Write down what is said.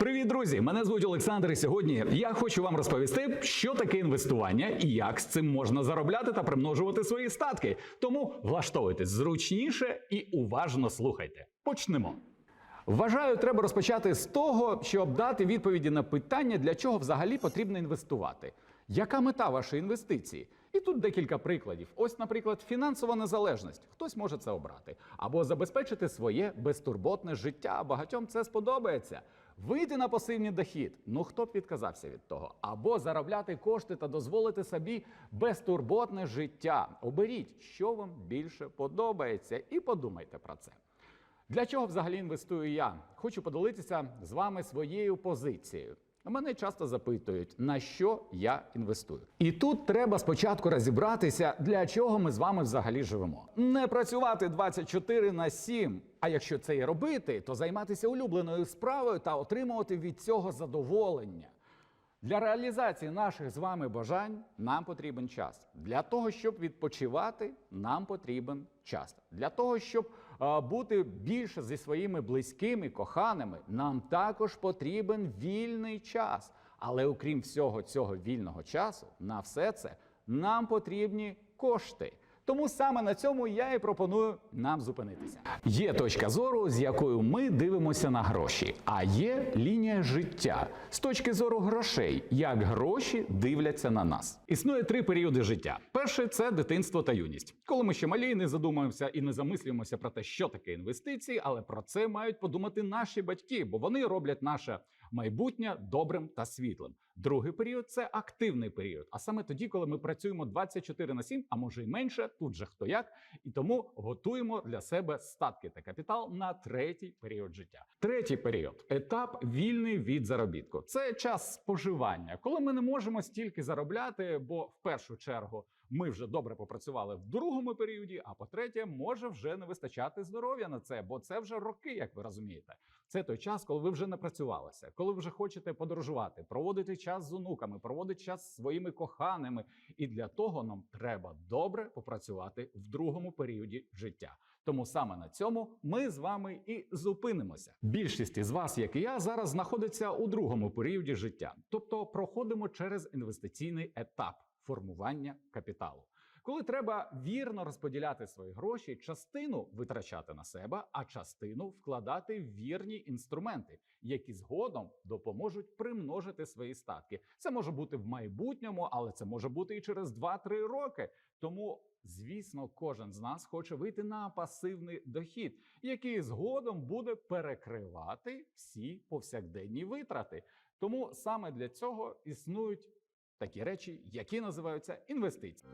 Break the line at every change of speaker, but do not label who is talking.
Привіт, друзі! Мене звуть Олександр. І сьогодні я хочу вам розповісти, що таке інвестування і як з цим можна заробляти та примножувати свої статки. Тому влаштовуйтесь зручніше і уважно слухайте. Почнемо. Вважаю, треба розпочати з того, щоб дати відповіді на питання, для чого взагалі потрібно інвестувати. Яка мета вашої інвестиції? І тут декілька прикладів. Ось, наприклад, фінансова незалежність. Хтось може це обрати. Або забезпечити своє безтурботне життя. Багатьом це сподобається. Вийти на пасивний дохід. Ну хто б відказався від того? Або заробляти кошти та дозволити собі безтурботне життя. Оберіть, що вам більше подобається, і подумайте про це. Для чого взагалі інвестую я? Хочу поділитися з вами своєю позицією. Мене часто запитують, на що я інвестую. І тут треба спочатку розібратися, для чого ми з вами взагалі живемо. Не працювати 24 на 7, а якщо це і робити, то займатися улюбленою справою та отримувати від цього задоволення. Для реалізації наших з вами бажань нам потрібен час. Для того, щоб відпочивати, нам потрібен час. Для того, щоб е, бути більше зі своїми близькими, коханими, нам також потрібен вільний час. Але окрім всього цього вільного часу, на все це нам потрібні кошти. Тому саме на цьому я і пропоную нам зупинитися. Є точка зору, з якою ми дивимося на гроші, а є лінія життя з точки зору грошей, як гроші дивляться на нас. Існує три періоди життя. Перший це дитинство та юність, коли ми ще малі, не задумуємося і не замислюємося про те, що таке інвестиції, але про це мають подумати наші батьки, бо вони роблять наше майбутнє добрим та світлим. Другий період це активний період, а саме тоді, коли ми працюємо 24 на 7, а може й менше, тут же хто як, і тому готуємо для себе статки та капітал на третій період життя. Третій період етап вільний від заробітку. Це час споживання, коли ми не можемо стільки заробляти, бо в першу чергу ми вже добре попрацювали в другому періоді, а по-третє, може вже не вистачати здоров'я на це, бо це вже роки, як ви розумієте. Це той час, коли ви вже не працювалися, коли ви вже хочете подорожувати, проводити час з онуками, проводити час зі своїми коханими. І для того нам треба добре попрацювати в другому періоді життя. Тому саме на цьому ми з вами і зупинимося. Більшість із вас, як і я, зараз знаходиться у другому періоді життя, тобто проходимо через інвестиційний етап формування капіталу. Коли треба вірно розподіляти свої гроші, частину витрачати на себе, а частину вкладати в вірні інструменти, які згодом допоможуть примножити свої статки. Це може бути в майбутньому, але це може бути і через 2-3 роки. Тому, звісно, кожен з нас хоче вийти на пасивний дохід, який згодом буде перекривати всі повсякденні витрати. Тому саме для цього існують такі речі, які називаються інвестиції.